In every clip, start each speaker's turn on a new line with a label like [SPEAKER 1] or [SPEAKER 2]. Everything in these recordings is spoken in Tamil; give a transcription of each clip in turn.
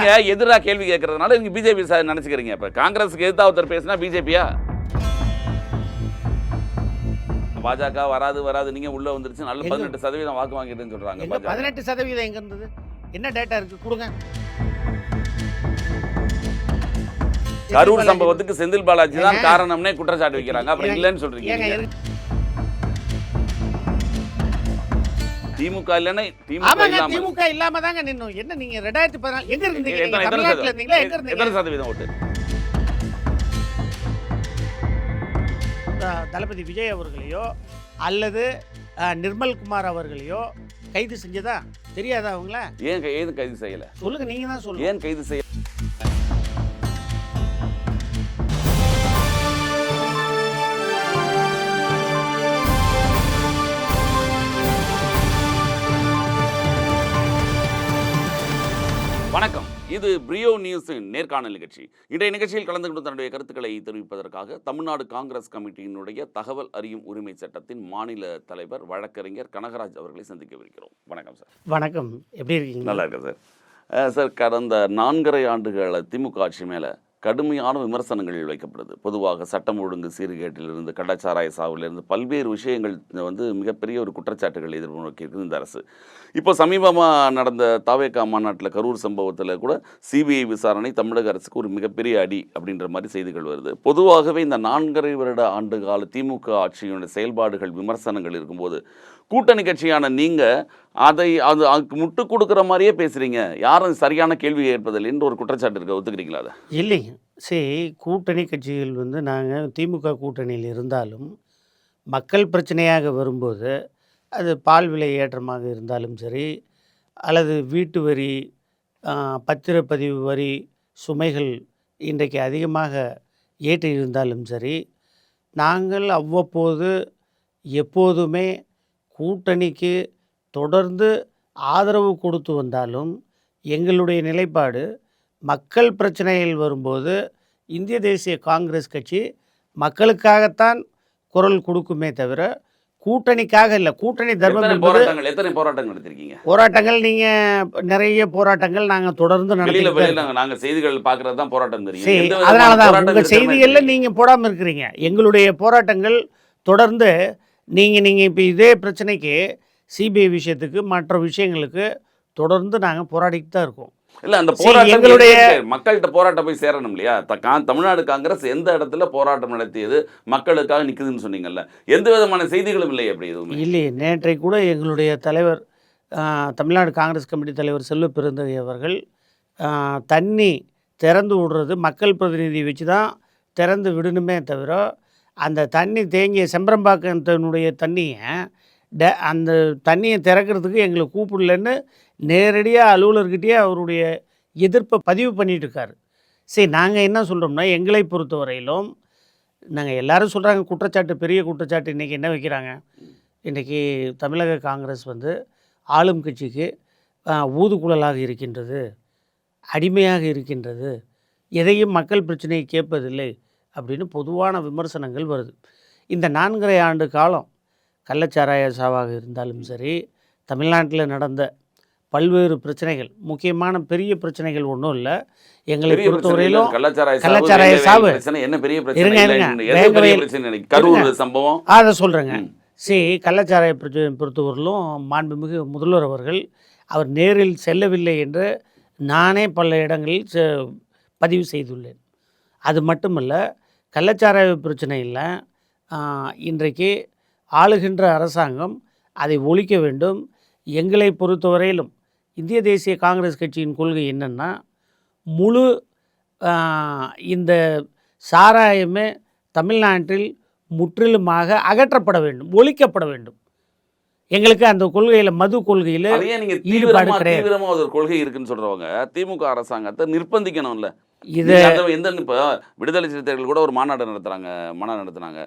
[SPEAKER 1] நீங்க எதிரா கேள்வி கேட்கறதுனால நீங்க பிஜேபி சார் நினைச்சுக்கிறீங்க. இப்ப காங்கிரஸுக்கு எதிர்த்தா ஒருத்தர் பேசினா பிஜேபியா பாஜக வராது வராது. நீங்க உள்ள வந்துருச்சு. நல்ல பதினெட்டு சதவீதம் வாக்கு வாங்கிட்டுன்னு சொல்றாங்க.
[SPEAKER 2] பதினெட்டு சதவீதம் எங்க இருந்தது? என்ன டேட்டா இருக்கு? கொடுங்க.
[SPEAKER 1] கரூர் சம்பவத்துக்கு செந்தில் பாலாஜி தான்? காரணம்னே குற்றச்சாட்டு வைக்கிறாங்க. அப்புறம் இல்லைன்னு சொல்றீங்க திமுக இல்லைன்னா திமுக இல்லாம
[SPEAKER 2] திமுக இல்லாம தாங்க நின்னோம். என்ன நீங்க ரெண்டாயிரத்தி பதினாலு எங்க இருந்தீங்க?
[SPEAKER 1] எத்தனை- எத்தனை
[SPEAKER 2] தமிழ்நாட்டுல? இருந்தீங்களா? எங்க
[SPEAKER 1] எத்தனை
[SPEAKER 2] இருந்தீங்க
[SPEAKER 1] சதவீதம் ஓட்டு?
[SPEAKER 2] தளபதி விஜய் அவர்களையோ அல்லது நிர்மல் குமார் அவர்களையோ கைது செஞ்சதா? தெரியாதா அவங்கள
[SPEAKER 1] ஏன் ஏன் கைது செய்யல?
[SPEAKER 2] சொல்லுங்க நீங்க தான் சொல்லுங்க.
[SPEAKER 1] ஏன் கைது செய்ய இது பிரியோ நியூஸின் நேர்காணல் நிகழ்ச்சி. இன்றைய நிகழ்ச்சியில் கலந்து கொண்டு தன்னுடைய கருத்துக்களை தெரிவிப்பதற்காக தமிழ்நாடு காங்கிரஸ் கமிட்டியினுடைய தகவல் அறியும் உரிமை சட்டத்தின் மாநில தலைவர் வழக்கறிஞர் கனகராஜ் அவர்களை சந்திக்கவிருக்கிறோம். வணக்கம் சார்.
[SPEAKER 2] வணக்கம். எப்படி இருக்கீங்க?
[SPEAKER 1] நல்லா இருக்கு சார். சார் கடந்த நான்கரை ஆண்டுகள திமுக ஆட்சி மேலே கடுமையான விமர்சனங்கள் வைக்கப்படுது. பொதுவாக சட்டம் ஒழுங்கு சீர்கேட்டிலிருந்து கள்ளச்சாராய சாவிலிருந்து பல்வேறு விஷயங்கள் வந்து மிகப்பெரிய ஒரு குற்றச்சாட்டுகள் எதிர்நோக்கி இருக்குது இந்த அரசு. இப்போ சமீபமாக நடந்த தாவேக்கா மாநாட்டில் கரூர் சம்பவத்தில் கூட சிபிஐ விசாரணை தமிழக அரசுக்கு ஒரு மிகப்பெரிய அடி அப்படின்ற மாதிரி செய்திகள் வருது. பொதுவாகவே இந்த நான்கரை வருட ஆண்டு கால திமுக ஆட்சியினுடைய செயல்பாடுகள் விமர்சனங்கள் இருக்கும்போது கூட்டணி கட்சியான நீங்கள் அதை அது அதுக்கு முட்டு கொடுக்குற மாதிரியே பேசுகிறீங்க யாரும் சரியான கேள்வி கேட்பதில்லைன்ற ஒரு குற்றச்சாட்டு இருக்க. ஒத்துக்கிறீங்களா அதை?
[SPEAKER 2] இல்லைங்க. சரி கூட்டணி கட்சிகள் வந்து நாங்கள் திமுக கூட்டணியில் இருந்தாலும் மக்கள் பிரச்சனையாக வரும்போது அது பால் விலை ஏற்றமாக இருந்தாலும் சரி அல்லது வீட்டு வரி பத்திரப்பதிவு வரி சுமைகள் இன்றைக்கு அதிகமாக ஏற்றி இருந்தாலும் சரி நாங்கள் அவ்வப்போது எப்போதுமே கூட்டணிக்கு தொடர்ந்து ஆதரவு கொடுத்து வந்தாலும் எங்களுடைய நிலைப்பாடு மக்கள் பிரச்சனைகள் வரும்போது இந்திய தேசிய காங்கிரஸ் கட்சி மக்களுக்காகத்தான் குரல் கொடுக்குமே தவிர கூட்டணிக்காக இல்லை. கூட்டணி தர்மம்
[SPEAKER 1] போராட்டங்கள் எத்தனை போராட்டங்கள் எடுத்திருக்கீங்க?
[SPEAKER 2] போராட்டங்கள் நீங்கள் நிறைய போராட்டங்கள் நாங்கள் தொடர்ந்து
[SPEAKER 1] வெளியில
[SPEAKER 2] நடத்தி
[SPEAKER 1] வெளியில நாங்க நாங்க செய்திகள் பாக்குறது தான் போராட்டம் தெரியும்.
[SPEAKER 2] அதனால தான் உங்கள் செய்திகளில். நீங்கள் போடாமல் இருக்கிறீங்க. எங்களுடைய போராட்டங்கள் தொடர்ந்து நீங்கள் நீங்கள் இப்போ இதே பிரச்சனைக்கு சிபிஐ விஷயத்துக்கு மற்ற விஷயங்களுக்கு தொடர்ந்து நாங்கள் போராடிட்டு தான் இருக்கோம்.
[SPEAKER 1] இல்ல அந்த போராட்டம்
[SPEAKER 2] எங்களுடைய-
[SPEAKER 1] மக்கள்கிட்ட போராட்டம் போய் சேரணும் இல்லையா? தமிழ்நாடு காங்கிரஸ் எந்த இடத்துல போராட்டம் நடத்தியது மக்களுக்காக நிக்குதுன்னு சொன்னீங்கல்ல? எந்த விதமான செய்திகளும் இல்லை அப்படி எதுவுமே.
[SPEAKER 2] இல்லையே நேற்றை கூட எங்களுடைய தலைவர் தமிழ்நாடு காங்கிரஸ் கமிட்டி தலைவர் செல்வ பெருந்தகை அவர்கள் தண்ணி திறந்து விடுறது மக்கள் பிரதிநிதி வச்சு தான் திறந்து விடணுமே தவிர அந்த தண்ணி தேங்கிய செம்பரம்பாக்கத்தினுடைய தண்ணியை ட அந்த தண்ணியை திறக்கிறதுக்கு எங்களை கூப்பிடலன்னு நேரடியாக அலுவலர்கிட்டயே அவருடைய எதிர்ப்பை பதிவு பண்ணிட்டு சரி நாங்கள் என்ன சொல்கிறோம்னா எங்களை பொறுத்தவரையிலும் நாங்கள் எல்லாரும் சொல்கிறாங்க குற்றச்சாட்டு பெரிய குற்றச்சாட்டு இன்றைக்கி என்ன வைக்கிறாங்க? இன்றைக்கி தமிழக காங்கிரஸ் வந்து ஆளும் கட்சிக்கு ஊதுகுழலாக இருக்கின்றது அடிமையாக இருக்கின்றது எதையும் மக்கள் பிரச்சனையை கேட்பதில்லை அப்படின்னு பொதுவான விமர்சனங்கள் வருது. இந்த நான்கரை ஆண்டு காலம் கள்ளச்சாராய சாவாக இருந்தாலும் சரி தமிழ்நாட்டில் நடந்த பல்வேறு பிரச்சனைகள் முக்கியமான பெரிய பிரச்சனைகள் ஒன்றும் இல்லை. எங்களை. பொறுத்தவரையிலும்
[SPEAKER 1] கள்ளச்சாராய சாவு, என்ன பெரிய சம்பவம்.
[SPEAKER 2] அதை சொல்கிறேங்க. சரி கள்ளச்சாராய பிரச்சனை பொறுத்தவரையிலும் மாண்புமிகு முதல்வர் அவர்கள் அவர் நேரில் செல்லவில்லை என்று நானே பல இடங்களில் பதிவு செய்துள்ளேன். அது மட்டுமல்ல கள்ளச்சாராய பிரச்சனை இல்லை. ஆஹ், இன்றைக்கு ஆளுகின்ற அரசாங்கம் அதை ஒழிக்க வேண்டும். எங்களை பொறுத்தவரையிலும் இந்திய தேசிய காங்கிரஸ் கட்சியின் கொள்கை என்னென்னா முழு இந்த சாராயமே தமிழ்நாட்டில் முற்றிலுமாக அகற்றப்பட வேண்டும் ஒழிக்கப்பட வேண்டும். எங்களுக்கு அந்த கொள்கையில் மது கொள்கையில் ஈடுபாடு கிடையாது.
[SPEAKER 1] ஒரு கொள்கை இருக்குன்னு சொல்றவங்க திமுக அரசாங்கத்தை நிர்பந்திக்கணும்ல.
[SPEAKER 2] இது
[SPEAKER 1] எந்த இப்போ விடுதலை சிறுத்தைகள் கூட ஒரு மாநாடு நடத்துறாங்க மாநாடு நடத்துனாங்க.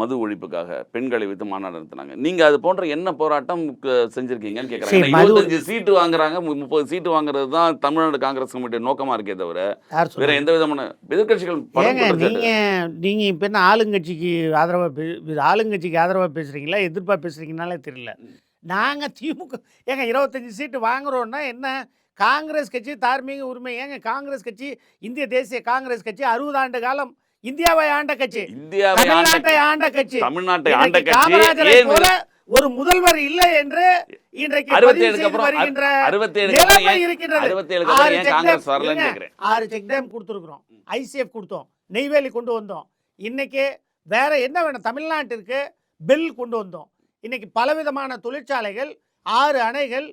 [SPEAKER 1] மது ஒழிப்புக்காக பெண்களை வைத்து மாநாடு நடத்துனாங்க. நீங்க அது போன்ற என்ன போராட்டம் செஞ்சிருக்கீங்கன்னு
[SPEAKER 2] சரி,
[SPEAKER 1] கேட்குறாங்க இருபத்தஞ்சு சீட்டு வாங்குறாங்க முப்பது சீட்டு வாங்குறது தான் தமிழ்நாடு காங்கிரஸ் கமிட்டி நோக்கமா இருக்கே தவிர வேற? எந்த விதமான குற்றச்சாட்டு.
[SPEAKER 2] நீங்கள் நீங்கள் இப்போ என்ன ஆளுங்கட்சிக்கு ஆதரவாக பே ஆளுங்கட்சிக்கு ஆதரவாக பேசுகிறீங்களா எதிர்ப்பாக பேசுகிறீங்கனாலே தெரியல. நாங்கள் திமுக ஏங்க இருபத்தஞ்சி சீட்டு வாங்குறோன்னா என்ன? காங்கிரஸ் கட்சி தார்மீக உரிமை. ஏங்க காங்கிரஸ் கட்சி இந்திய தேசிய காங்கிரஸ் கட்சி அறுபது ஆண்டு காலம் இந்தியாவை ஆண்ட கட்சி. தமிழ்நாட்டை ஆண்ட கட்சி.
[SPEAKER 1] தமிழ்நாட்டை ஆண்ட கட்சி.
[SPEAKER 2] ஒரு முதல்வர் இல்லை என்று இன்றைக்கு
[SPEAKER 1] அறுபத்தி ஏழுக்கு
[SPEAKER 2] வருகின்ற
[SPEAKER 1] அறுபத்தி ஏழு
[SPEAKER 2] இருக்கின்றது.
[SPEAKER 1] அறுபத்தி அப்புறம்
[SPEAKER 2] ஆறு.
[SPEAKER 1] கேக்குறேன்.
[SPEAKER 2] ஆறு செக் டேம் கொடுத்துருக்குறோம். ஐசிஎஃப் கொடுத்தோம். நெய்வேலி கொண்டு வந்தோம். இன்னைக்கு வேற என்ன வேணும்? தமிழ்நாட்டிற்கு பில் கொண்டு வந்தோம். இன்னைக்கு பலவிதமான தொழிற்சாலைகள் ஆறு அணைகள்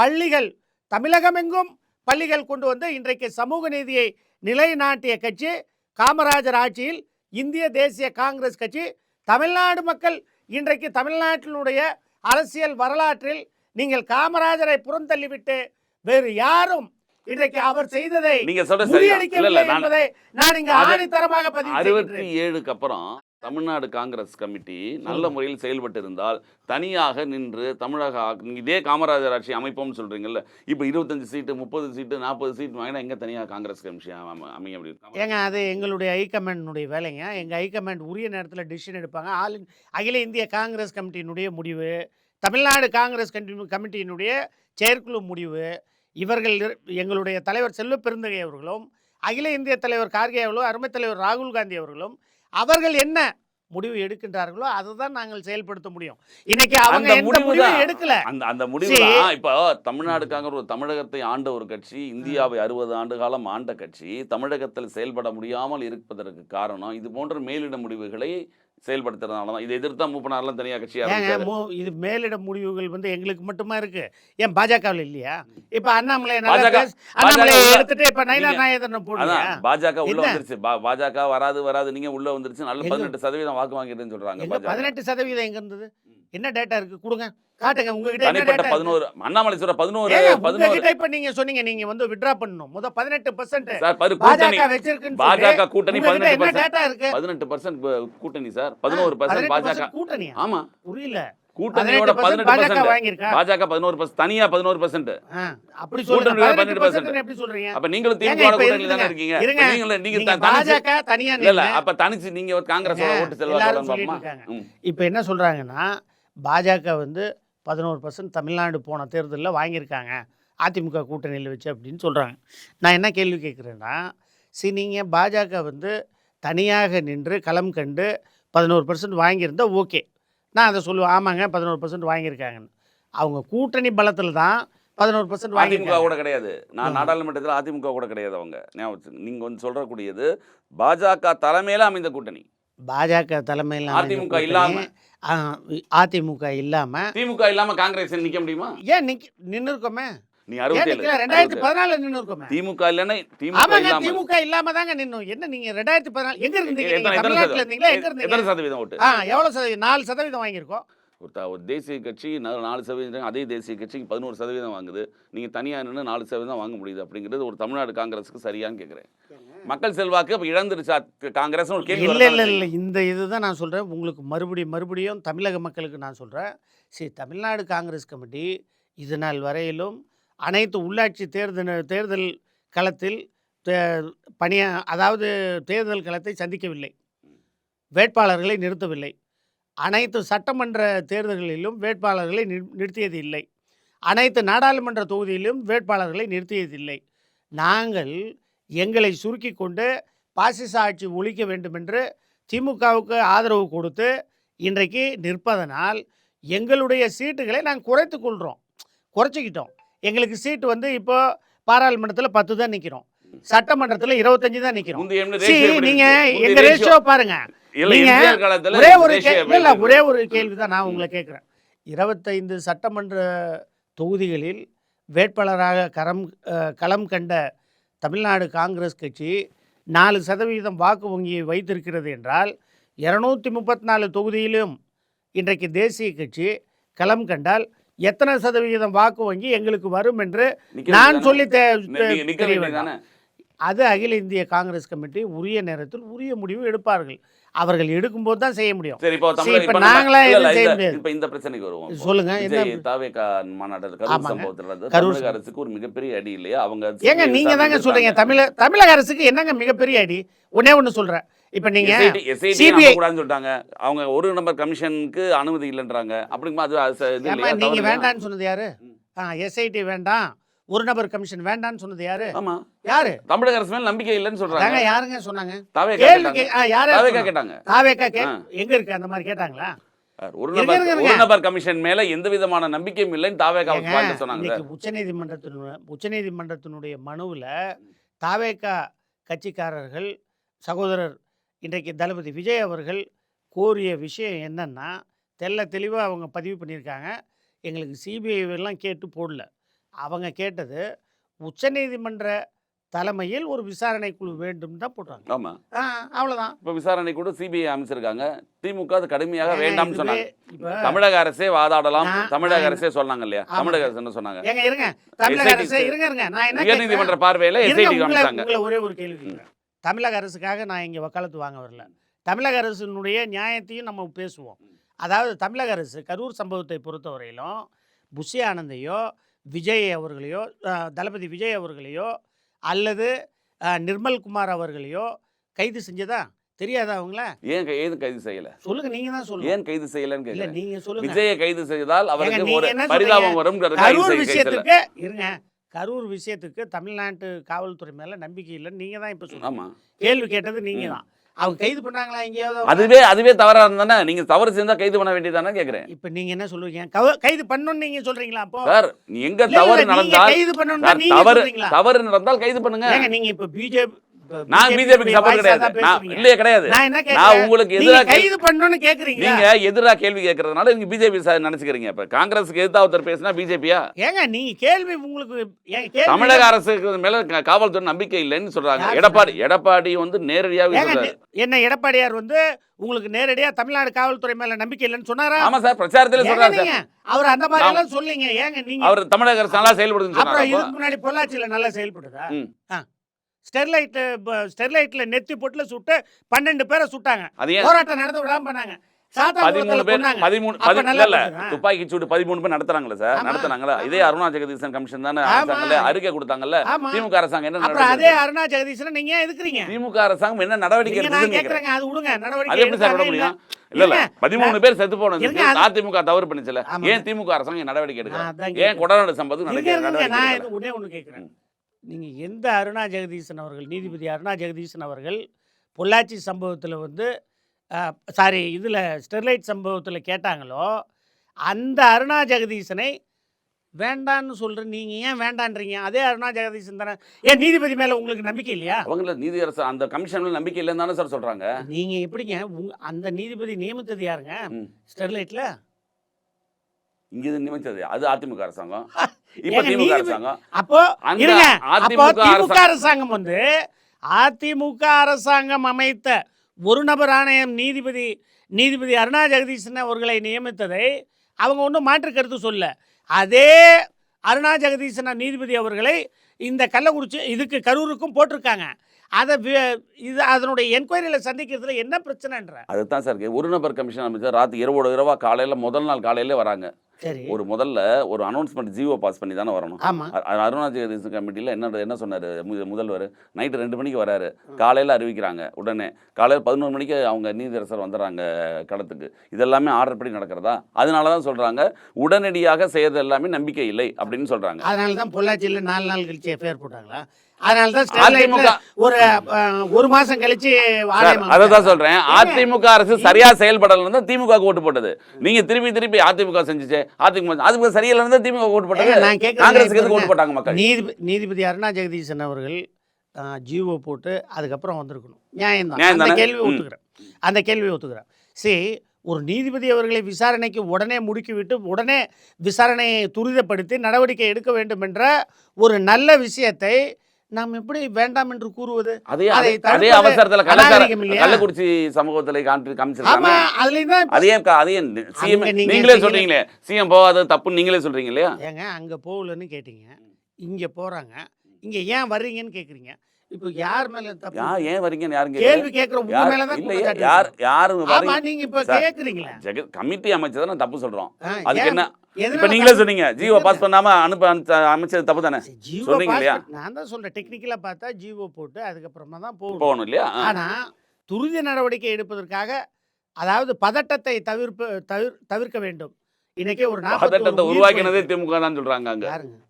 [SPEAKER 2] பள்ளிகள் தமிழகமெங்கும் பள்ளிகள் கொண்டு வந்து இன்றைக்கு சமூக நீதியை நிலைநாட்டிய கட்சி காமராஜர் ஆட்சியில் இந்திய தேசிய காங்கிரஸ் கட்சி தமிழ்நாடு மக்கள் இன்றைக்கு தமிழ்நாட்டினுடைய அரசியல் வரலாற்றில் நீங்கள் காமராஜரை புறந்தள்ளிவிட்டு வேறு யாரும் இன்றைக்கு அவர் செய்ததை
[SPEAKER 1] நீங்க சொல்ற
[SPEAKER 2] முறியடிக்கவில்லை என்பதை நான் இங்கு ஆணித்தரமாக பதிவு
[SPEAKER 1] அறுபத்தி. ஏழுக்கு அப்புறம் தமிழ்நாடு காங்கிரஸ் கமிட்டி நல்ல முறையில் செயல்பட்டு இருந்தால் தனியாக நின்று தமிழக இதே காமராஜர் ஆட்சி அமைப்போம்னு சொல்றீங்கல்ல இப்போ இருபத்தஞ்சு சீட்டு முப்பது சீட்டு நாற்பது சீட் வாங்கினா எங்க தனியாக காங்கிரஸ் கமிஷன் அம- அமையும் அப்படி இருக்கு?
[SPEAKER 2] ஏங்க அது எங்களுடைய ஹைகமாண்டினுடைய வேலைங்க. எங்கள் ஹைகமாண்ட் உரிய நேரத்தில் டிசிஷன் எடுப்பாங்க. ஆல் அகில இந்திய காங்கிரஸ் கமிட்டியினுடைய முடிவு தமிழ்நாடு காங்கிரஸ் கமிட்டி கமிட்டியினுடைய செயற்குழு முடிவு இவர்கள் எங்களுடைய தலைவர் செல்வ பெருந்தகை அவர்களும் அகில இந்திய தலைவர் கார்கே அவர்களும் அருமைத் தலைவர் ராகுல் காந்தி அவர்களும் அவர்கள் என்ன முடிவு எடுக்கின்றார்களோ அதை தான் நாங்கள் செயல்படுத்த முடியும். இன்னைக்கு அவங்க எந்த
[SPEAKER 1] முடிவு
[SPEAKER 2] முடிவும். எடுக்கல?
[SPEAKER 1] அந்த அந்த முடிவு இப்போ தமிழ்நாடு காங்கிரஸ் ஒரு தமிழகத்தை ஆண்ட ஒரு கட்சி இந்தியாவை அறுபது ஆண்டு காலம் ஆண்ட கட்சி தமிழகத்தில் செயல்பட முடியாமல் இருப்பதற்கு காரணம் இது போன்ற மேலிட முடிவுகளை செயல்படுத்துறதுனால தான். இதை எதிர்த்தா மூப்பனார்லாம் தனியாக கட்சி
[SPEAKER 2] ஏங்க
[SPEAKER 1] ஆரம்பிச்சாரு.
[SPEAKER 2] மு- இது மேலிட முடிவுகள் வந்து எங்களுக்கு மட்டுமா இருக்கு? ஏன் பாஜகவில் இல்லையா? இப்ப அண்ணாமலை அண்ணாமலை எடுத்துட்டு இப்ப நைனா போடுங்க.
[SPEAKER 1] அதான் பாஜக உள்ள? வந்துருச்சு. பாஜக வராது வராது நீங்க உள்ள வந்துருச்சு. நல்ல பதினெட்டு சதவீதம் வாக்கு வாங்கிட்டுன்னு சொல்றாங்க
[SPEAKER 2] பதினெட்டு சதவீதம் எங்க இருந்தது? என்ன டேட்டா இருக்கு? கொடுங்க. காட்டுங்க. உங்ககிட்ட என்ன
[SPEAKER 1] தனிப்பட்ட
[SPEAKER 2] டேட்டா
[SPEAKER 1] பதினோரு அண்ணாமலை சொல்ற பதினோரு பதினோரு.
[SPEAKER 2] இப்ப நீங்க சொன்னீங்க. நீங்க வந்து வித்ரா பண்ணணும். முத பதினெட்டு பர்சன்ட்
[SPEAKER 1] கூட்டணி
[SPEAKER 2] பாஜக வச்சிருக்குன்னு
[SPEAKER 1] பாஜக கூட்டணி பதினெட்டு
[SPEAKER 2] என்ன
[SPEAKER 1] பர்சன்ட்
[SPEAKER 2] டேட்டா இருக்கு?
[SPEAKER 1] பதினெட்டு பர்சன்ட் கூட்டணி சார். பதினோரு பர்சன்ட் பாஜக.
[SPEAKER 2] 18% கூட்டணியா?
[SPEAKER 1] ஆமா.
[SPEAKER 2] புரியல.
[SPEAKER 1] கூட்டணியோட
[SPEAKER 2] 18%
[SPEAKER 1] பதினெட்டு பர்சன்ட் பாஜக பதினோரு பர்சன்ட் தனியா பதினோரு பர்சன்ட்
[SPEAKER 2] அப்படி
[SPEAKER 1] கூட்டணியோட
[SPEAKER 2] சொல்லுங்க
[SPEAKER 1] 18%
[SPEAKER 2] 18% எப்படி சொல்றீங்க?
[SPEAKER 1] அப்ப நீங்களும் திமுக கூட்டணியில தானே. இருக்கீங்க. நீங்க
[SPEAKER 2] நீங்க பாஜக தனியா
[SPEAKER 1] இல்ல அப்ப தனிச்சு நீங்க காங்கிரஸோட
[SPEAKER 2] ஏங்க,
[SPEAKER 1] ஓட்டு. ம்.
[SPEAKER 2] இப்போ என்ன சொல்கிறாங்கன்னா பாஜக வந்து பதினோரு பர்சன்ட் தமிழ்நாடு போன தேர்தலில் வாங்கியிருக்காங்க. அதிமுக கூட்டணியில் வச்சு அப்படின்னு சொல்கிறாங்க நான் என்ன கேள்வி கேட்குறேன்னா சரி நீங்கள் பாஜக வந்து தனியாக நின்று களம் கண்டு பதினோரு பர்சன்ட் வாங்கியிருந்தா ஓகே. நான் அதை சொல்லுவேன் ஆமாங்க பதினோரு பர்சன்ட் வாங்கியிருக்காங்கன்னு. அவங்க கூட்டணி பலத்தில் தான் பதினோரு பர்சன்ட்
[SPEAKER 1] அதிமுக கூட கிடையாது. நான். நாடாளுமன்றத்தில் அதிமுக கூட கிடையாது அவங்க. ஞாபகம் வச்சுக்கோங்க. நீங்க வந்து சொல்றக்கூடியது பாஜக தலைமையில அமைந்த கூட்டணி.
[SPEAKER 2] பாஜக தலைமையில்
[SPEAKER 1] அதிமுக இல்லாம.
[SPEAKER 2] அதிமுக இல்லாமல்
[SPEAKER 1] திமுக இல்லாம காங்கிரஸ் நிக்க முடியுமா?
[SPEAKER 2] ஏன் நிக்க நின்று இருக்கோமே
[SPEAKER 1] நீ அறுபத்தி
[SPEAKER 2] ரெண்டாயிரத்தி பதினாலுல நின்று இருக்கோமே
[SPEAKER 1] திமுக இல்லைன்னா திமுக இல்லாம.
[SPEAKER 2] திமுக இல்லாம தாங்க நின்னோம். என்ன நீங்க ரெண்டாயிரத்தி பதினாலு எங்க இருந்தீங்க தமிழ்நாட்டுல இருந்தீங்களா? எங்க
[SPEAKER 1] சதவீதம் எத்தனை
[SPEAKER 2] இருந்தீங்க
[SPEAKER 1] சதவீதம் ஓட்டு?
[SPEAKER 2] ஆ எவ்வளவு சதவீதம் நாலு சதவீதம் வாங்கியிருக்கோம்.
[SPEAKER 1] ஒரு ஒரு தேசிய கட்சி நாலு சதவீதம் அதே தேசிய கட்சிக்கு பதினோரு சதவீதம் வாங்குது. நீங்க தனியா நின்று நாலு சதவீதம் வாங்க முடியுது அப்படிங்கிறது ஒரு தமிழ்நாடு காங்கிரஸுக்கு சரியான்னு கேட்குறேன் மக்கள் செல்வாக்கு அப்ப இழந்துருச்சா? காங்கிரஸ் ஒரு கேள்வி
[SPEAKER 2] இல்ல இல்ல. இல்ல. இந்த இதுதான் நான் சொல்றேன். உங்களுக்கு மறுபடியும் மறுபடியும் தமிழக மக்களுக்கு நான் சொல்றேன். சரி தமிழ்நாடு காங்கிரஸ் கமிட்டி இது நாள் வரையிலும் அனைத்து உள்ளாட்சி தேர்தல் தேர்தல் களத்தில் பணிய அதாவது தேர்தல் களத்தை சந்திக்கவில்லை. வேட்பாளர்களை நிறுத்தவில்லை. அனைத்து சட்டமன்ற தேர்தல்களிலும் வேட்பாளர்களை நிறு- நிறுத்தியது இல்லை. அனைத்து நாடாளுமன்ற தொகுதியிலும் வேட்பாளர்களை நிறுத்தியதில்லை நாங்கள் எங்களை சுருக்கி கொண்டு பாசிச ஆட்சி ஒழிக்க வேண்டுமென்று திமுகவுக்கு ஆதரவு கொடுத்து இன்றைக்கு நிற்பதனால் எங்களுடைய சீட்டுகளை நாங்கள் குறைத்து கொள்கிறோம் குறைச்சிக்கிட்டோம். எங்களுக்கு சீட்டு வந்து இப்போ பாராளுமன்றத்தில் பத்து தான் நிற்கிறோம் சட்டமன்றத்தில் இருபத்தஞ்சு தான் நிற்கிறோம் நீங்க எங்க ரேஷியோ பாருங்க. ஒரே ஒரு
[SPEAKER 1] ratio
[SPEAKER 2] கே-
[SPEAKER 1] எப்படி
[SPEAKER 2] இல்ல? ஒரே ஒரு கேள்வி தான் நான் உங்களை கேட்குறேன். இருபத்தைந்து சட்டமன்ற தொகுதிகளில் வேட்பாளராக கரம் களம் கண்ட தமிழ்நாடு காங்கிரஸ் கட்சி நாலு சதவீதம் வாக்கு வங்கியை வைத்திருக்கிறது என்றால் இரநூத்தி முப்பத்தி நாலு தொகுதியிலும் இன்றைக்கு தேசிய கட்சி களம் கண்டால் எத்தனை சதவீதம் வாக்கு வங்கி எங்களுக்கு வரும் என்று நான்? சொல்லி? அது அகில இந்திய காங்கிரஸ் கமிட்டி உரிய நேரத்தில் உரிய முடிவு எடுப்பார்கள் அவர்கள் எடுக்கும்போது தான் செய்ய முடியும்.
[SPEAKER 1] சரி இப்போ
[SPEAKER 2] இப்ப
[SPEAKER 1] இப்ப நம்ம-
[SPEAKER 2] நாங்களா
[SPEAKER 1] இல்ல,
[SPEAKER 2] எதுவும் செய்ய முடியாது.
[SPEAKER 1] இப்ப இந்த பிரச்சனைக்கு வருவோம்.
[SPEAKER 2] சொல்லுங்க
[SPEAKER 1] தாவேகா மாநாட்டில் கரூர். சம்பவத்தில் தமிழக அரசுக்கு ஒரு மிகப்பெரிய அடி இல்லையா? அவங்க
[SPEAKER 2] ஏங்க நீங்க தாங்க சொல்றீங்க. தமிழ தமிழக அரசுக்கு என்னங்க மிகப்பெரிய அடி? ஒன்னே ஒன்று சொல்றேன். இப்ப நீங்க
[SPEAKER 1] நம்பக்கூடாதுன்னு சொல்லிட்டாங்க. அவங்க ஒரு நம்பர் கமிஷனுக்கு அனுமதி இல்லைன்றாங்க. அப்படிங்கும்போது அது
[SPEAKER 2] நீங்க? வேண்டான்னு சொன்னது யாரு? எஸ்ஐடி வேண்டாம். ஒரு நபர் கமிஷன் வேண்டாம்னு சொன்னது யாரு?
[SPEAKER 1] ஆமா.
[SPEAKER 2] யாரு?
[SPEAKER 1] தமிழக அரசு மேல நம்பிக்கை இல்லைன்னு சொல்றாங்க.
[SPEAKER 2] யாருங்க சொன்னாங்க?
[SPEAKER 1] தாவே
[SPEAKER 2] கேள்வி யார்?
[SPEAKER 1] கேட்டாங்க.
[SPEAKER 2] தாவேக்கா கே. எங்க இருக்கு? அந்த மாதிரி கேட்டாங்களா?
[SPEAKER 1] ஒரு நபர் ஒரு. நபர் கமிஷன் மேல எந்த விதமான நம்பிக்கையும் இல்லைன்னு தாவே
[SPEAKER 2] ஏங்க,
[SPEAKER 1] சொன்னாங்க
[SPEAKER 2] உச்சநீதிமன்றத்தினுடைய உச்சநீதிமன்றத்தினுடைய மனுவில் தாவேக்கா கட்சிக்காரர்கள் சகோதரர் இன்றைக்கு தளபதி விஜய் அவர்கள் கோரிய விஷயம் என்னன்னா தெள்ள தெளிவாக அவங்க பதிவு பண்ணியிருக்காங்க. எங்களுக்கு சிபிஐ எல்லாம் கேட்டு போடல. அவங்க கேட்டது உச்சநீதிமன்ற தலைமையில் ஒரு விசாரணை குழு வேண்டும் தான் போட்டாங்க.
[SPEAKER 1] ஆமா.
[SPEAKER 2] ஆ அவ்வளோதான்
[SPEAKER 1] இப்ப விசாரணை கூட சிபிஐ அமைச்சிருக்காங்க. திமுக அது கடுமையாக வேண்டாம்னு சொன்னாங்க.
[SPEAKER 2] இப்ப
[SPEAKER 1] தமிழக அரசே வாதாடலாம். தமிழக அரசே சொன்னாங்க இல்லையா. தமிழக அரசு என்ன சொன்னாங்க?
[SPEAKER 2] ஏங்க இருங்க. தமிழக அரசு இருங்க இருங்க. நான் என்ன
[SPEAKER 1] உயர்நீதிமன்ற? பார்வையில எஸ்ஐடி
[SPEAKER 2] உங்களை ஒரே ஒரு கேள்வி. தமிழக அரசுக்காக நான் இங்கே வக்காலத்து வாங்க வரல. தமிழக அரசினுடைய நியாயத்தையும் நம்ம பேசுவோம். அதாவது தமிழக அரசு கரூர் சம்பவத்தை பொறுத்தவரையிலும் புஷி ஆனந்தையோ விஜய் அவர்களையோ தளபதி விஜய் அவர்களையோ அல்லது அஹ், நிர்மல்குமார் அவர்களையோ கைது செஞ்சதா? தெரியாதா அவங்கள?
[SPEAKER 1] ஏன் ஏன் கைது செய்யல?
[SPEAKER 2] சொல்லுங்க நீங்க தான் சொல்லுங்க
[SPEAKER 1] ஏன் கைது செய்யலன்னு
[SPEAKER 2] இல்ல
[SPEAKER 1] கேக்குறேன்.
[SPEAKER 2] நீங்க சொல்லுங்க.
[SPEAKER 1] விஜயை கைது செய்தால் அவருக்கு ஒரு பரிதாபம்? வரும்
[SPEAKER 2] கரூர் விஷயத்துக்கு இருங்க. கரூர் விஷயத்துக்கு தமிழ்நாட்டு காவல்துறை மேல நம்பிக்கை இல்லைன்னு நீங்க தான் இப்ப சொல்லுங்க கேள்வி கேட்டது நீங்க தான். அவங்க கைது பண்ணாங்களா எங்கேயாவது?
[SPEAKER 1] அதுவே அதுவே தவறா இருந்தானே? நீங்க தவறு செஞ்சா கைது பண்ண வேண்டியதானே கேக்குறேன்.
[SPEAKER 2] இப்ப நீங்க என்ன சொல்லுவீங்க? கவ- கைது பண்ணணும்னு நீங்க சொல்றீங்களா அப்போ?
[SPEAKER 1] சார் எங்க தவறு நடந்தால்
[SPEAKER 2] கைது நீங்க
[SPEAKER 1] தவறு தவறு நடந்தால் கைது பண்ணுங்க.
[SPEAKER 2] நீங்க இப்ப பிஜேபி
[SPEAKER 1] நான் பிஜேபி சப்போர்ட் கிடையாது. இல்லையே கிடையாது.
[SPEAKER 2] நான்
[SPEAKER 1] உங்களுக்கு எதிராக
[SPEAKER 2] கைது பண்ணணும்னு கேக்குறீங்களா?
[SPEAKER 1] நீங்க எதிரா கேள்வி கேட்கறதுனால நீங்க பிஜேபி நினைச்சுக்கிறீங்க இப்ப. காங்கிரஸுக்கு எதிர்த்தா ஒருத்தர் பேசினா பிஜேபியா
[SPEAKER 2] ஏங்க நீங்க கேள்வி உங்களுக்கு
[SPEAKER 1] தமிழக அரசுக்கு மேல காவல்துறை நம்பிக்கை இல்லைன்னு சொல்றாங்க. எடப்பாடி எடப்பாடி வந்து நேரடியாவே சொல்றாரு.
[SPEAKER 2] என்ன எடப்பாடியார் வந்து உங்களுக்கு நேரடியா தமிழ்நாடு காவல்துறை மேல நம்பிக்கை இல்லைன்னு சொன்னாரா?
[SPEAKER 1] ஆமா சார் பிரச்சாரத்துல சொல்றாரு
[SPEAKER 2] அவர் அந்த மாதிரி எல்லாம் சொல்லிங்க. ஏங்க நீங்க
[SPEAKER 1] அவர் தமிழக அரசு நல்லா செயல்படுதுன்னு
[SPEAKER 2] அப்புறம்
[SPEAKER 1] சொன்னாரு
[SPEAKER 2] இதுக்கு முன்னாடி பொள்ளாச்சியில நல்லா செயல்படுதா?
[SPEAKER 1] ம்.
[SPEAKER 2] ஆ. ஸ்டெர்லைட் ப- ஸ்டெர்லைட்ல நெத்தி பொட்டுல சுட்டு பன்னெண்டு பேரை சுட்டாங்க. போராட்டம் நடத்த விடாம பண்ணாங்க.
[SPEAKER 1] பதிமூணு பேர். பதிமூணு இல்ல? துப்பாக்கி சூடு பதிமூணு பேர் நடத்துறாங்களே சார்?
[SPEAKER 2] ஆமா.
[SPEAKER 1] நடத்துனாங்களா? இதே அருணா ஜெகதீசன் கமிஷன் தானே அறிக்கை கொடுத்தாங்கல்ல? திமுக அரசாங்கம் என்ன
[SPEAKER 2] அதே? அருணா ஜெகதீசன் நீங்க எதுக்குறீங்க?
[SPEAKER 1] திமுக அரசாங்கம் என்ன நடவடிக்கை
[SPEAKER 2] அது விடுங்க. நடவடிக்கை
[SPEAKER 1] எப்படி சார் விட முடியும்?
[SPEAKER 2] இல்ல.
[SPEAKER 1] பதிமூணு பேர் செத்து
[SPEAKER 2] அது-
[SPEAKER 1] அதிமுக தவறு பண்ணுச்சுல. ஏன் திமுக அரசாங்கம் நடவடிக்கை எடுக்கல? ஏன். கொடநாடு சம்பவத்துக்கு நடவடிக்கை
[SPEAKER 2] நான் ஒண்ணு கேக்குறேன். நீங்க எந்த அருணா ஜெகதீசன் அவர்கள் நீதிபதி அருணா ஜெகதீசன் அவர்கள் பொள்ளாச்சி சம்பவத்தில் வந்து சாரி இதில் ஸ்டெர்லைட் சம்பவத்தில் கேட்டாங்களோ அந்த அருணா ஜெகதீசனை வேண்டான்னு சொல்ற நீங்க ஏன் வேண்டான்றீங்க? அதே அருணா ஜெகதீசன் தானே. ஏன் நீதிபதி மேல உங்களுக்கு நம்பிக்கை இல்லையா?
[SPEAKER 1] அவங்கள நீதி அரசு அந்த கமிஷன்ல நம்பிக்கை இல்லைன்னு தானே சார் சொல்றாங்க.
[SPEAKER 2] நீங்க எப்படிங்க உங்க அந்த நீதிபதி நியமித்தது யாருங்க?
[SPEAKER 1] ம். இங்க இது நியமிச்சது அது அதிமுக அரசாங்கம். இப்ப திமுக அரசாங்கம்.
[SPEAKER 2] அப்போ
[SPEAKER 1] அதிமுக
[SPEAKER 2] திமுக
[SPEAKER 1] அரசாங்கம்
[SPEAKER 2] வந்து அதிமுக அரசாங்கம் அமைத்த ஒரு நபர் ஆணையம் நீதிபதி நீதிபதி அருணா ஜெகதீசன் அவர்களை நியமித்ததை அவங்க ஒன்றும் மாற்று கருத்து சொல்ல. அதே அருணா ஜெகதீசன் நீதிபதி அவர்களை இந்த கள்ளக்குறிச்சி இதுக்கு கரூருக்கும் போட்டிருக்காங்க. அதை இது அதனுடைய என்கொயரியில் சந்திக்கிறதுல என்ன பிரச்சனைன்ற?
[SPEAKER 1] அதுதான் சார். ஒரு நபர் கமிஷன் அமைச்சர் ராத்திரி இரவோட இரவா காலையில முதல் நாள் காலையில வராங்க. ஒரு முதல்ல ஒரு அனௌன்ஸ்மெண்ட் ஜியோ பாஸ் பண்ணி தானே வரணும்.
[SPEAKER 2] ஆமா.
[SPEAKER 1] அ- அ- அருணா ஜெகதீசன் கமிட்டியில் என்ன என்ன சொன்னார்? முதல்வர் நைட்டு ரெண்டு மணிக்கு வராரு. காலையில் அறிவிக்கிறாங்க. உடனே காலையில் பதினோரு மணிக்கு அவங்க நீதியரசர் வந்துடுறாங்க களத்துக்கு. இதெல்லாமே ஆர்டர் படி நடக்கிறதா? அதனால தான் சொல்கிறாங்க உடனடியாக செய்யறது எல்லாமே நம்பிக்கை இல்லை அப்படின்னு சொல்கிறாங்க
[SPEAKER 2] அதனால தான் பொள்ளாச்சியில் நாலு நாள் கழிச்சு எஃப்ஐஆர் போட்டாங்களா? அதனால தான் ஸ்டெர்லைட்ல
[SPEAKER 1] அதிமுக
[SPEAKER 2] ஒரு ஒரு மாசம் கழிச்சு ஆலயம்
[SPEAKER 1] அதை தான்
[SPEAKER 2] அமைச்சாங்க.
[SPEAKER 1] சொல்றேன் அதிமுக அரசு சரியா செயல்படல தான் திமுக ஓட்டு போட்டது நீங்க திருப்பி திருப்பி அதிமுக செஞ்சுச்சு அதிமுக அதிமுக சரியில்லை இருந்தா திமுக ஓட்டு போட்டது காங்கிரஸுக்கு. ஓட்டு போட்டாங்க மக்கள்
[SPEAKER 2] நீதிபதி நீதிபதி அருணா ஜெகதீசன் அவர்கள் ஜீவோ போட்டு அதுக்கப்புறம் வந்திருக்கணும் நியாயம்தான்
[SPEAKER 1] நியாயம்
[SPEAKER 2] அந்த? கேள்வி. ஒத்துக்கிறேன் அந்த கேள்வி ஒத்துக்கிறேன் சரி ஒரு நீதிபதி அவர்களை விசாரணைக்கு உடனே முடுக்கிவிட்டு உடனே விசாரணையை துரிதப்படுத்தி நடவடிக்கை எடுக்க வேண்டும் என்ற ஒரு நல்ல விஷயத்தை நாம் எப்படி வேண்டாம் என்று கூறுவது?
[SPEAKER 1] அதே
[SPEAKER 2] அதை
[SPEAKER 1] அவசரத்துல? கள்ளக்குறிச்சி சமூகத்துல காமிச்சிருக்காங்க. அதே அதே சிஎம் நீங்களே. சொல்றீங்களே? சிஎம் போகாத தப்புன்னு நீங்களே சொல்றீங்க இல்லையா?
[SPEAKER 2] ஏங்க அங்க போகலன்னு கேட்டீங்க. இங்க போறாங்க. இங்க ஏன் வர்றீங்கன்னு கேக்குறீங்க. இப்போ யார் மேல தப்பு
[SPEAKER 1] யார் ஏன் வரீங்கன்னு கேட்கல.
[SPEAKER 2] கேள்வி கேக்குற உங்க மேல தான்
[SPEAKER 1] இல்லையே யார் வரீங்க
[SPEAKER 2] நீங்க இப்ப. கேக்குறீங்களே
[SPEAKER 1] ஜெகத் கமிட்டி அமைச்சதை நான் தப்பு சொல்றோம் அதுக்கு? என்ன இப்ப நீங்களே? சொன்னீங்க ஜீவோ பாஸ் பண்ணாம அனுப்ப அமைச்சது தப்பு தானே சொன்னீங்க இல்லையா?
[SPEAKER 2] நான் தான் சொல்றேன் டெக்னிக்கலா பார்த்தா ஜீவோ போட்டு அதுக்கப்புறமா தான் போகணும்
[SPEAKER 1] போகணும் இல்லையா.
[SPEAKER 2] ஆனா துரித நடவடிக்கை எடுப்பதற்காக அதாவது பதட்டத்தை தவிர்ப்பு தவிர் தவிர்க்க வேண்டும் இன்னைக்கே ஒரு
[SPEAKER 1] பதட்டத்தை உருவாக்கினதே திமுக தான் சொல்றாங்க அங்க.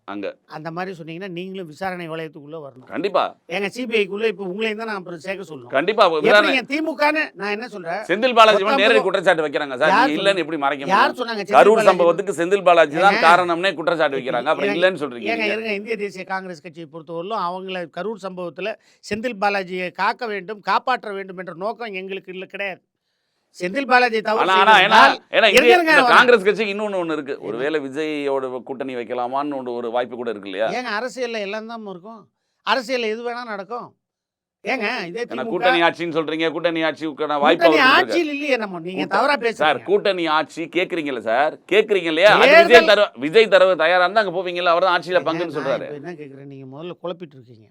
[SPEAKER 1] அங்க.
[SPEAKER 2] அந்த மாதிரி சொன்னீங்கன்னா நீங்களும் விசாரணை வளையத்துக்குள்ள வரணும்.
[SPEAKER 1] கண்டிப்பா.
[SPEAKER 2] எங்க சிபிஐக்குள்ள இப்ப உங்களையும் தான் நான் அப்புறம் சேர்க்க சொல்லணும்
[SPEAKER 1] கண்டிப்பா விசாரணை.
[SPEAKER 2] திமுகன்னு நான் என்ன சொல்றேன்?
[SPEAKER 1] செந்தில் பாலாஜி நேரடி குற்றச்சாட்டு வைக்கிறாங்க சார். இல்லன்னு எப்படி மறைக்க
[SPEAKER 2] யார் சொன்னாங்க
[SPEAKER 1] கரூர்? சம்பவத்துக்கு செந்தில் பாலாஜி தான் காரணம்னே குற்றச்சாட்டு வைக்கிறாங்க. அப்புறம்
[SPEAKER 2] ஏங்க,
[SPEAKER 1] இல்லன்னு சொல்றீங்க
[SPEAKER 2] ஏங்க. இருங்க இந்திய தேசிய காங்கிரஸ் கட்சியை பொறுத்தவரையிலும் அவங்கள கரூர் சம்பவத்துல செந்தில் பாலாஜியை காக்க வேண்டும் காப்பாற்ற வேண்டும் என்ற நோக்கம் எங்களுக்கு இல்ல கிடையாது. செந்தில் பாலாஜி.
[SPEAKER 1] காங்கிரஸ் கட்சிக்கு இன்னொன்னு ஒண்ணு இருக்கு. ஒருவேளை விஜயோட கூட்டணி வைக்கலாமான்னு ஒரு வாய்ப்பு கூட இருக்கு இல்லையா?
[SPEAKER 2] ஏங்க அரசியல்ல எல்லாம் தான் இருக்கும். அரசியல்ல எது வேணா நடக்கும். ஏங்க இதே
[SPEAKER 1] கூட்டணி ஆட்சின்னு சொல்றீங்க கூட்டணி ஆட்சிக்கான வாய்ப்பு.
[SPEAKER 2] ஆட்சியில் இல்லையே நம்ம. நீங்க தவறா
[SPEAKER 1] சார்
[SPEAKER 2] பேசுறீங்க
[SPEAKER 1] கூட்டணி ஆட்சி கேக்குறீங்கல்ல சார்? கேக்குறீங்க இல்லையா? விஜய் தர விஜய் தரவு தயாரா இருந்தா அங்க போவீங்கல்ல? அவர் தான் ஆட்சியில பங்குன்னு சொல்றாரு.
[SPEAKER 2] என்ன கேக்குறேன்? நீங்க முதல்ல குழப்பிட்டு இருக்கீங்க.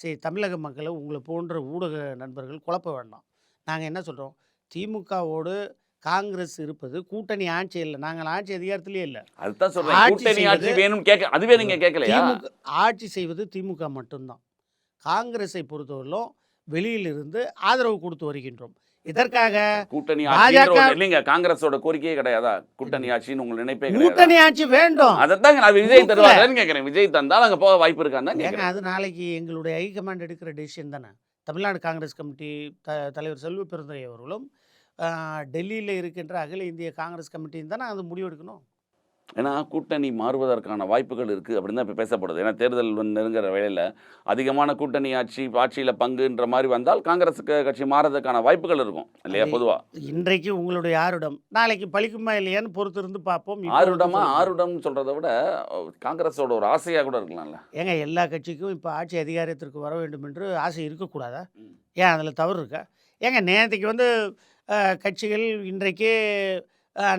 [SPEAKER 2] சரி தமிழக மக்களை உங்களை போன்ற ஊடக நண்பர்கள் குழப்ப வேண்டாம். நாங்க என்ன சொல்றோம்? திமுகவோடு காங்கிரஸ் இருப்பது கூட்டணி ஆட்சி இல்லை. நாங்கள் ஆட்சி அதிகாரத்திலே இல்லை.
[SPEAKER 1] அதுதான் சொல்றேன்.
[SPEAKER 2] ஆட்சி
[SPEAKER 1] கூட்டணி ஆட்சி
[SPEAKER 2] செய்வது-
[SPEAKER 1] வேணும் கேட்க அதுவே நீங்க கேட்கலையா?
[SPEAKER 2] திமுக ஆட்சி செய்வது திமுக மட்டும்தான். காங்கிரஸை பொறுத்தவரையிலும் வெளியிலிருந்து ஆதரவு கொடுத்து வருகின்றோம். இதற்காக
[SPEAKER 1] கூட்டணி இல்லைங்க காங்கிரஸோட கோரிக்கையே கிடையாதா? கூட்டணி ஆட்சின்னு உங்க நினைப்பே
[SPEAKER 2] கூட்டணி ஆட்சி வேண்டும்.
[SPEAKER 1] அதைத்தாங்க நான் விஜய். தருவாருன்னு கேட்கறேன். விஜய் தந்தால் அங்க போக வாய்ப்பு இருக்கான்னு
[SPEAKER 2] அது நாளைக்கு எங்களுடைய ஹைகமாண்ட் எடுக்கிற டெசிஷன் தானே? தமிழ்நாடு காங்கிரஸ் கமிட்டி த தலைவர் செல்வ பெருந்துரை அவர்களும் டெல்லியில் இருக்கின்ற அகில இந்திய காங்கிரஸ் கமிட்டியும் தானே அது முடிவெடுக்கணும்?
[SPEAKER 1] ஏன்னா கூட்டணி மாறுவதற்கான வாய்ப்புகள் இருக்கு அப்படின்னு தான் இப்போ பேசப்படுது. ஏன்னா தேர்தல் நெருங்குற வேளையில அதிகமான கூட்டணி ஆட்சி ஆட்சியில பங்குன்ற மாதிரி வந்தால் காங்கிரஸ் கட்சி மாறதுக்கான வாய்ப்புகள் இருக்கும். இல்லையா?
[SPEAKER 2] அது
[SPEAKER 1] பொதுவா.
[SPEAKER 2] இன்றைக்கு உங்களுடைய ஆருடம். நாளைக்கு பழிக்குமா இல்லையான்னு பொறுத்து இருந்து பார்ப்போம்
[SPEAKER 1] ஆறுடமா
[SPEAKER 2] சொல்லுங்க.
[SPEAKER 1] ஆறுடம்னு சொல்றதை விட காங்கிரஸோட ஒரு ஆசையா கூட இருக்கலாம்ல.
[SPEAKER 2] ஏங்க எல்லா கட்சிக்கும் இப்போ ஆட்சி அதிகாரத்திற்கு வர வேண்டும் என்று ஆசை இருக்கக்கூடாதா. ஏன் அதில் தவறு இருக்கா? ஏங்க நேற்றுக்கு வந்து கட்சிகள் இன்றைக்கே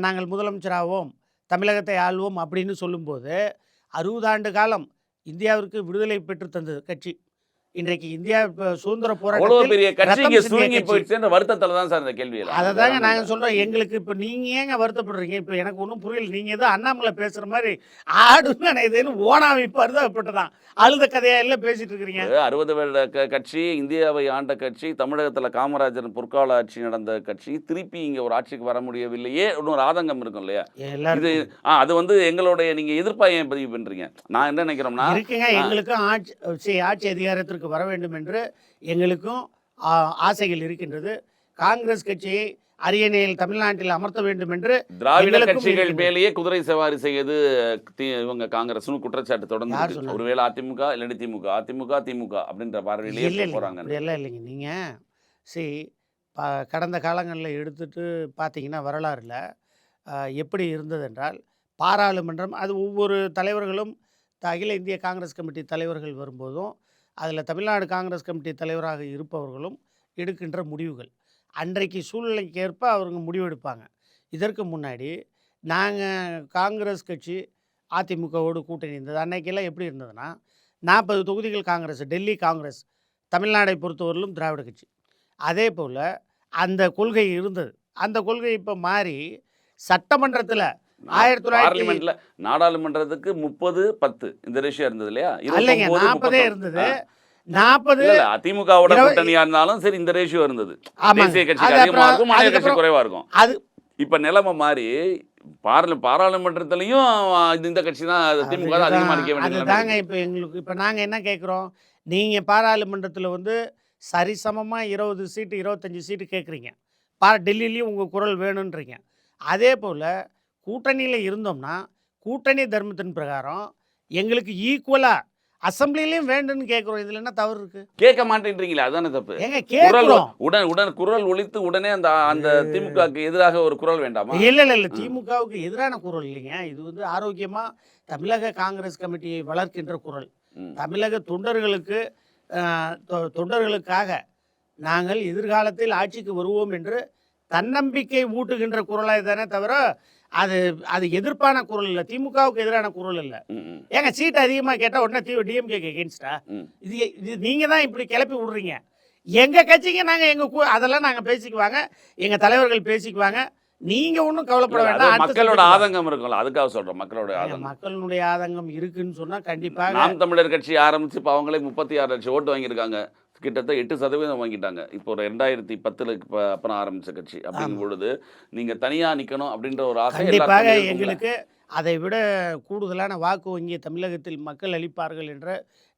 [SPEAKER 2] நாங்கள் முதலமைச்சராவோம். தமிழகத்தை ஆள்வோம் அப்படின்னு சொல்லும்போது அறுபது காலம் இந்தியாவிற்கு விடுதலை பெற்று தந்தது கட்சி. இன்றைக்கு இந்தியா இப்போ சுதந்திர போராட்டத்தில்
[SPEAKER 1] பெரிய கட்சி
[SPEAKER 2] ரத்தம்
[SPEAKER 1] இங்க
[SPEAKER 2] சிந்திய
[SPEAKER 1] சுருங்கி. போயிடுச்சுன்ற வருத்தத்துல தான் சார் இந்த கேள்வி
[SPEAKER 2] அதை தாங்க நாங்கள் சொல்கிறோம் எங்களுக்கு இப்போ நீங்கள் ஏங்க வருத்தப்படுறீங்க? இப்போ எனக்கு ஒன்றும் புரியல. நீங்கள் ஏதோ அண்ணாமலை பேசுகிற மாதிரி ஆடுன்னு நினைதுன்னு ஓனாமி பருதப்பட்டதான் அழுத கதையா எல்லாம் பேசிட்டு இருக்கிறீங்க.
[SPEAKER 1] அறுபது வருட கட்சி இந்தியாவை ஆண்ட கட்சி தமிழகத்துல காமராஜர் பொற்கால ஆட்சி நடந்த கட்சி திருப்பி இங்க ஒரு ஆட்சிக்கு வர முடியவில்லையே இன்னொரு ஆதங்கம் இருக்கும் இல்லையா? இது ஆ அது வந்து எங்களுடைய நீங்க எதிர்ப்பா ஏன் பதிவு பண்றீங்க? நான் என்ன நினைக்கிறோம்னா
[SPEAKER 2] இருக்குங்க எங்களுக்கும் ஆட்சி ஆட்சி அதிகாரத்திற்கு வர வேண்டும் என்று எங்களுக்கும் ஆசைகள் இருக்கின்றது காங்கிரஸ் கட்சியை அரியணையில் தமிழ்நாட்டில் அமர்த்த வேண்டும் என்று
[SPEAKER 1] திராவிட கட்சிகள். மேலேயே குதிரை சவாரி செய்யுது இவங்க காங்கிரஸ்னு குற்றச்சாட்டு தொடர்ந்து? ஒருவேளை அதிமுக இல்லாட்டி திமுக அதிமுக திமுக அப்படின்ற பார்வையிலேயே
[SPEAKER 2] இல்லை இல்லை
[SPEAKER 1] போறாங்க
[SPEAKER 2] அப்படியெல்லாம் இல்லைங்க நீங்கள் சரி கடந்த காலங்களில் எடுத்துட்டு பார்த்தீங்கன்னா வரலாறுல எப்படி இருந்தது என்றால் பாராளுமன்றம் அது ஒவ்வொரு தலைவர்களும் அகில இந்திய காங்கிரஸ் கமிட்டி தலைவர்கள் வரும்போதும் அதில் தமிழ்நாடு காங்கிரஸ் கமிட்டி தலைவராக இருப்பவர்களும் எடுக்கின்ற முடிவுகள். அன்றைக்கு சூழ்நிலைக்கு ஏற்ப முடிவெடுப்பாங்க. இதற்கு முன்னாடி நாங்கள் காங்கிரஸ் கட்சி அதிமுகவோடு கூட்டணி இருந்தது. அன்னைக்கெல்லாம் எப்படி இருந்ததுன்னா நாற்பது தொகுதிகள் காங்கிரஸ் டெல்லி காங்கிரஸ் தமிழ்நாடை பொறுத்தவரையிலும் திராவிட கட்சி. அதே போல் அந்த கொள்கை இருந்தது. அந்த கொள்கை இப்போ மாறி சட்டமன்றத்தில் ஆயிரத்தி
[SPEAKER 1] பார்லிமெண்ட்ல நாடாளுமன்றத்துக்கு முப்பது பத்து. இந்த ரேஷியோ இருந்தது இல்லையா?
[SPEAKER 2] இல்லைங்க
[SPEAKER 1] 29,
[SPEAKER 2] நாற்பதே
[SPEAKER 1] 31.
[SPEAKER 2] இருந்தது. நாற்பது
[SPEAKER 1] அதிமுகவோட கூட்டணியா இருந்தாலும் சரி இந்த ரேஷியோ இருந்தது. தேசிய
[SPEAKER 2] அது
[SPEAKER 1] அதிகமா இருக்கும் மாநில கட்சி குறைவா இருக்கும்.
[SPEAKER 2] அது
[SPEAKER 1] இப்ப நிலைமை மாறி பார்ல பாராளுமன்றத்திலையும் இந்த கட்சி தான் திமுக அதிகமா நிக்க வேண்டிய நிலைமை
[SPEAKER 2] அதுதாங்க
[SPEAKER 1] இருக்கு.
[SPEAKER 2] இப்போ எங்களுக்கு இப்போ நாங்கள் என்ன கேட்குறோம் நீங்கள் பாராளுமன்றத்தில் வந்து சரிசமமாக இருபது சீட்டு இருபத்தஞ்சி சீட்டு கேட்குறீங்க பா டெல்லிலையும் உங்கள் குரல் வேணுன்றீங்க அதே போல் கூட்டணியில் இருந்தோம்னா கூட்டணி தர்மத்தின் பிரகாரம் எங்களுக்கு ஈக்குவலாக அசம்பிளிலையும் வேண்டும்னு கேட்குறோம். இதில் என்ன தவறு இருக்குது
[SPEAKER 1] கேட்க மாட்டேன்றீங்களா அதானே தப்பு.
[SPEAKER 2] ஏங்க
[SPEAKER 1] குரல்
[SPEAKER 2] கேட்குறோம்.
[SPEAKER 1] உடன் உடன் குரல் ஒலித்து உடனே அந்த அந்த திமுகக்கு எதிராக ஒரு குரல் வேண்டாமா?
[SPEAKER 2] இல்லை இல்லை இல்லை. திமுகவுக்கு எதிரான குரல் இல்லைங்க. இது வந்து ஆரோக்கியமாக தமிழக காங்கிரஸ் கமிட்டியை வளர்க்கின்ற குரல். தமிழக தொண்டர்களுக்கு தொண்டர்களுக்காக நாங்கள் எதிர்காலத்தில் ஆட்சிக்கு வருவோம் என்று தன்னம்பிக்கை ஊட்டுகின்ற குரலாக தானே தவிர அது அது எதிர்ப்பான குரல் இல்லை. திமுகவுக்கு எதிரான குரல் இல்லை. ஏங்க சீட் அதிகமாக கேட்டால் உடனே தி டிஎம்கே எகேன்ஸ்டா. இது இது நீங்கள் தான் இப்படி கிளப்பி விடுறீங்க. எங்கள் கட்சிக்கு நாங்கள் எங்கள் அதெல்லாம் நாங்கள் பேசிக்குவாங்க. எங்கள் தலைவர்கள் பேசிக்குவாங்க. நீங்கள் ஒன்றும் கவலைப்பட வேண்டாம்.
[SPEAKER 1] மக்களோட ஆதங்கம் இருக்கும்ல. அதுக்காக சொல்றோம் மக்களோட ஆதங்கம்.
[SPEAKER 2] மக்களுடைய ஆதங்கம் இருக்குன்னு சொன்னா கண்டிப்பாக
[SPEAKER 1] நாம் தமிழர் கட்சி ஆரம்பிச்சு இப்ப அவங்களே முப்பத்தி ஆறு லட்சம் ஓட்டு வாங்கியிருக்காங்க. கிட்டத்தட்ட எட்டு சதவீதம் வாங்கிட்டாங்க. இப்போ ஒரு ரெண்டாயிரத்தி பத்தில் இப்போ அப்புறம் ஆரம்பிச்ச கட்சி. அப்படிங்கும் பொழுது நீங்கள் தனியாக நிற்கணும் அப்படின்ற ஒரு ஆசை
[SPEAKER 2] கண்டிப்பாக? எங்களுக்கு அதை விட கூடுதலான வாக்கு வங்கி தமிழகத்தில் மக்கள் அளிப்பார்கள் என்ற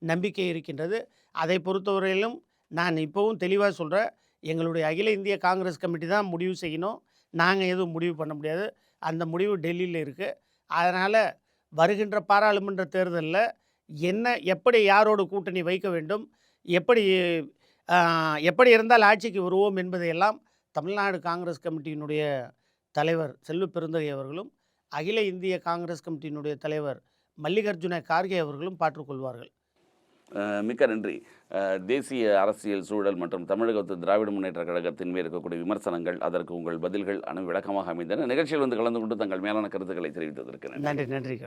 [SPEAKER 2] நம்பிக்கை இருக்கின்றது. அதை பொறுத்தவரையிலும் நான் இப்போவும் தெளிவாக சொல்கிறேன் எங்களுடைய அகில இந்திய காங்கிரஸ் கமிட்டி தான் முடிவு செய்யணும். நாங்கள் எதுவும் முடிவு பண்ண முடியாது. அந்த முடிவு டெல்லியில் இருக்குது அதனால் வருகின்ற பாராளுமன்ற தேர்தலில் என்ன எப்படி யாரோடு கூட்டணி வைக்க வேண்டும் எப்படி எப்படி இருந்தால் ஆட்சிக்கு வருவோம் என்பதையெல்லாம் தமிழ்நாடு காங்கிரஸ் கமிட்டியினுடைய தலைவர் செல்வ பெருந்தகை அவர்களும் அகில இந்திய காங்கிரஸ் கமிட்டியினுடைய தலைவர் மல்லிகார்ஜுன கார்கே அவர்களும் பாற்றுக்கொள்வார்கள்
[SPEAKER 1] மிக்க நன்றி. தேசிய அரசியல் சூழல் மற்றும் தமிழகத்து திராவிட முன்னேற்ற கழகத்தின் மேல் இருக்கக்கூடிய விமர்சனங்கள் அதற்கு உங்கள் பதில்கள் அனைத்து விளக்கமாக அமைந்தன. நிகழ்ச்சியில் வந்து கலந்து கொண்டு தங்கள் மேலான கருத்துக்களை தெரிவித்ததற்கு நன்றி.
[SPEAKER 2] நன்றி